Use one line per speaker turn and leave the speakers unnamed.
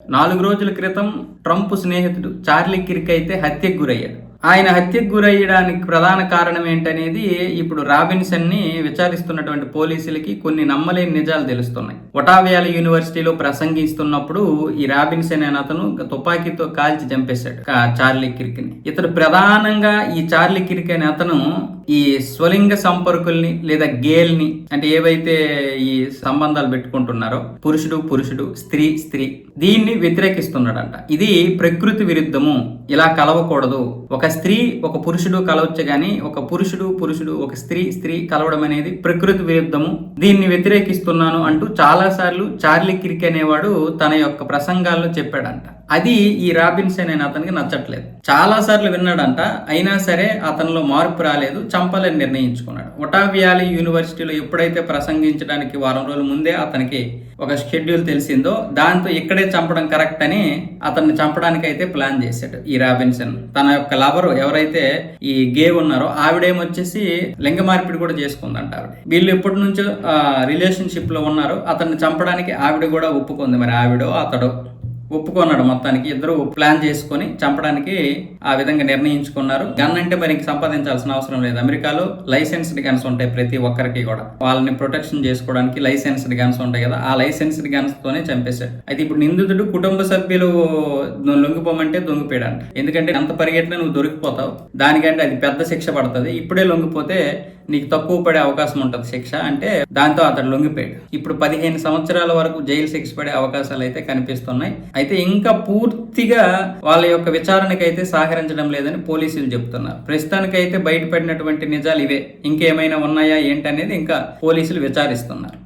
నాలుగు రోజుల క్రితం ట్రంప్ స్నేహితుడు చార్లీ కిర్క్ అయితే హత్యకు గురయ్యాడు. ఆయన హత్యకు గురయ్యడానికి ప్రధాన కారణం ఏంటనేది ఇప్పుడు రాబిన్సన్ని విచారిస్తున్నటువంటి పోలీసులకి కొన్ని నమ్మలేని నిజాలు తెలుస్తున్నాయి. ఒటావియాల యూనివర్సిటీలో ప్రసంగిస్తున్నప్పుడు ఈ రాబిన్సన్ అనే అతను తుపాకీతో కాల్చి చంపేశాడు చార్లీ కిరికిని. ఇతడు ప్రధానంగా ఈ చార్లీ కిర్క్ అనే అతను ఈ స్వలింగ సంపర్కుల్ని లేదా గేల్ని అంటే ఏవైతే ఈ సంబంధాలు పెట్టుకుంటున్నారో పురుషుడు పురుషుడు స్త్రీ స్త్రీ దీన్ని వ్యతిరేకిస్తున్నాడంట. ఇది ప్రకృతి విరుద్ధము. ఇలా కలవకూడదు. ఒక స్త్రీ ఒక పురుషుడు కలవచ్చు కానీ ఒక పురుషుడు పురుషుడు ఒక స్త్రీ స్త్రీ కలవడం అనేది ప్రకృతి విరుద్ధము. దీన్ని వ్యతిరేకిస్తున్నాను అంటూ చాలాసార్లు చార్లీ కిర్క్ అనేవాడు తన యొక్క ప్రసంగాల్లో చెప్పాడంట. అది ఈ రాబిన్సన్ అనే అతనికి నచ్చట్లేదు. చాలా సార్లు విన్నాడంట అయినా సరే అతనిలో మార్పు రాలేదు చంపాలని నిర్ణయించుకున్నాడు. ఒటావియాలి యూనివర్సిటీలో ఎప్పుడైతే ప్రసంగించడానికి వారం రోజుల ముందే అతనికి ఒక షెడ్యూల్ తెలిసిందో దాంతో ఇక్కడే చంపడం కరెక్ట్ అని అతన్ని చంపడానికి అయితే ప్లాన్ చేశాడు ఈ రాబిన్సన్. తన యొక్క లవరు ఎవరైతే ఈ గే ఉన్నారో ఆవిడేమొచ్చేసి లింగ మార్పిడి కూడా చేసుకుందంట ఆవిడ. వీళ్ళు ఎప్పటి నుంచో రిలేషన్షిప్లో ఉన్నారు. అతన్ని చంపడానికి ఆవిడ కూడా ఒప్పుకుంది. మరి ఆవిడో అతడో? ఒప్పుకున్నాడు మొత్తానికి. ఇద్దరు ప్లాన్ చేసుకొని చంపడానికి ఆ విధంగా నిర్ణయించుకున్నారు. గన్ అంటే మరి సంపాదించాల్సిన అవసరం లేదు. అమెరికాలో లైసెన్స్డ్ గన్స్ ఉంటాయి ప్రతి ఒక్కరికి కూడా. వాళ్ళని ప్రొటెక్షన్ చేసుకోవడానికి లైసెన్స్డ్ గన్స్ ఉంటాయి కదా ఆ లైసెన్స్డ్ గన్స్ తోనే చంపేశాడు. అయితే ఇప్పుడు నిందితుడు కుటుంబ సభ్యులు నువ్వు లొంగిపోమంటే దొంగిపోయాడంట. ఎందుకంటే అంత పరిగెట్టిన నువ్వు దొరికిపోతావు. దానికంటే అది పెద్ద శిక్ష పడుతుంది. ఇప్పుడే లొంగిపోతే నీకు తక్కువ పడే అవకాశం ఉంటుంది శిక్ష అంటే దాంతో అతడు లొంగిపోయాడు. ఇప్పుడు పదిహేను సంవత్సరాల వరకు జైలు శిక్ష పడే అవకాశాలు అయితే కనిపిస్తున్నాయి. అయితే ఇంకా పూర్తిగా వాళ్ళ యొక్క విచారణకైతే అయితే సహకరించడం లేదని పోలీసులు చెప్తున్నారు. ప్రస్తుతానికైతే బయటపడినటువంటి నిజాలు ఇవే. ఇంకేమైనా ఉన్నాయా ఏంటనేది ఇంకా పోలీసులు విచారిస్తున్నారు.